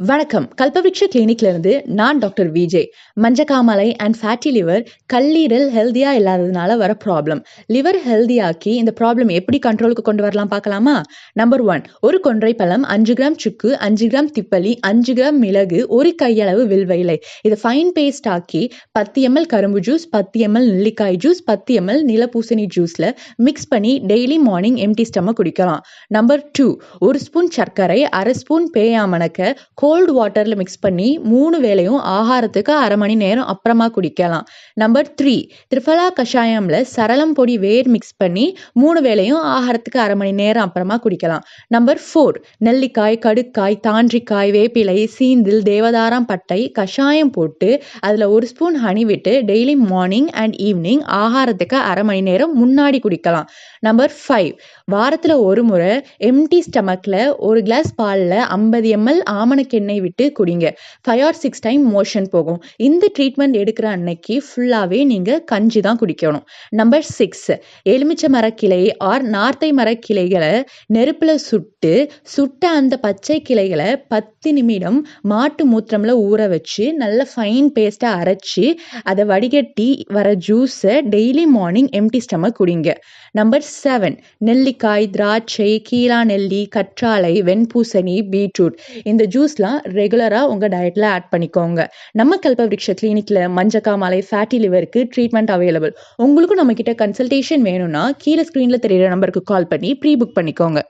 வணக்கம். கல்பவிருக்ஷ கிளினிக்ல இருந்து நான் டாக்டர் விஜய் மஞ்சக்காமலை அண்ட் ஃபேட்டி லிவர் கல்லீரல் ஹெல்தியா இல்லாததுனால வர ப்ராப்ளம் லிவர் ஹெல்தியாக்கி இந்த ப்ராப்ளம் எப்படி கண்ட்ரோலுக்கு கொண்டு வரலாம் பார்க்கலாமா? நம்பர் ஒன் ஒரு கொன்றை பழம் அஞ்சு கிராம் சுக்கு அஞ்சு கிராம் திப்பலி அஞ்சு கிராம் மிளகு ஒரு கையளவு வில்வைலை இதை ஃபைன் பேஸ்ட் ஆக்கி பத்து எம்எல் கரும்பு ஜூஸ் பத்து எம்எல் நெல்லிக்காய் ஜூஸ் பத்து எம்எல் நிலப்பூசணி ஜூஸ்ல மிக்ஸ் பண்ணி டெய்லி மார்னிங் எம்டி ஸ்டமக் குடிக்கலாம். நம்பர் டூ ஒரு ஸ்பூன் சர்க்கரை அரை ஸ்பூன் பேயாமணக்க கோல்டு வாட்டரில் மிக்ஸ் பண்ணி மூணு வேளையும் ஆகாரத்துக்கு அரை மணி நேரம் அப்புறமா குடிக்கலாம். நம்பர் த்ரீ திரிஃபலா கஷாயம்ல சரளம் பொடி வேர் மிக்ஸ் பண்ணி மூணு வேளையும் ஆகாரத்துக்கு அரை மணி நேரம் அப்புறமா குடிக்கலாம். நம்பர் ஃபோர் நெல்லிக்காய் கடுக்காய் தாண்டிக்காய் வேப்பிலை சீந்தில் தேவதாரம் பட்டை கஷாயம் போட்டு அதில் ஒரு ஸ்பூன் ஹனி விட்டு டெய்லி மார்னிங் அண்ட் ஈவினிங் ஆகாரத்துக்கு அரை மணி நேரம் முன்னாடி குடிக்கலாம். நம்பர் ஃபைவ் வாரத்தில் ஒரு முறை எம்டி ஸ்டமக்கில் ஒரு கிளாஸ் பாலில் ஐம்பது எம்எல் ஆமணக்கெண்ணெய் விட்டு குடிங்க. Five or six time motion போகும். இந்த ட்ரீட்மெண்ட் எடுக்கிற அன்னைக்கு ஃபுல்லாகவே நீங்கள் கஞ்சி தான் குடிக்கணும். நம்பர் சிக்ஸ் எலுமிச்சை மரக்கிளை ஆர் நார்த்தை மரக்கிளைகளை நெருப்பில் சுட்டு சுட்ட அந்த பச்சை கிளைகளை பத்து நிமிடம் மாட்டு மூத்திரமில் ஊற வச்சு நல்ல ஃபைன் பேஸ்ட்டை அரைச்சி அதை வடிகட்டி வர ஜூஸை டெய்லி மார்னிங் எம்டி ஸ்டமக் குடிங்க. நம்பர் செவன் நெல்லிக்காய் திராட்சை கீழா நெல்லி கற்றாழை வெண்பூசணி பீட்ரூட் இந்த ஜூஸ்லாம் ரெகுலராக உங்கள் டயட்டில் ஆட் பண்ணிக்கோங்க. நம்ம கல்பவருஷ கிளினிக்கில் மஞ்சக்காமலை ஃபேட்டி லிவருக்கு ட்ரீட்மெண்ட் அவைலபிள் உங்களுக்கும் நம்மக்கிட்ட கன்சல்டேஷன் வேணும்னா கீழே ஸ்க்ரீனில் தெரியிற நம்பருக்கு கால் பண்ணி ப்ரீ புக் பண்ணிக்கோங்க.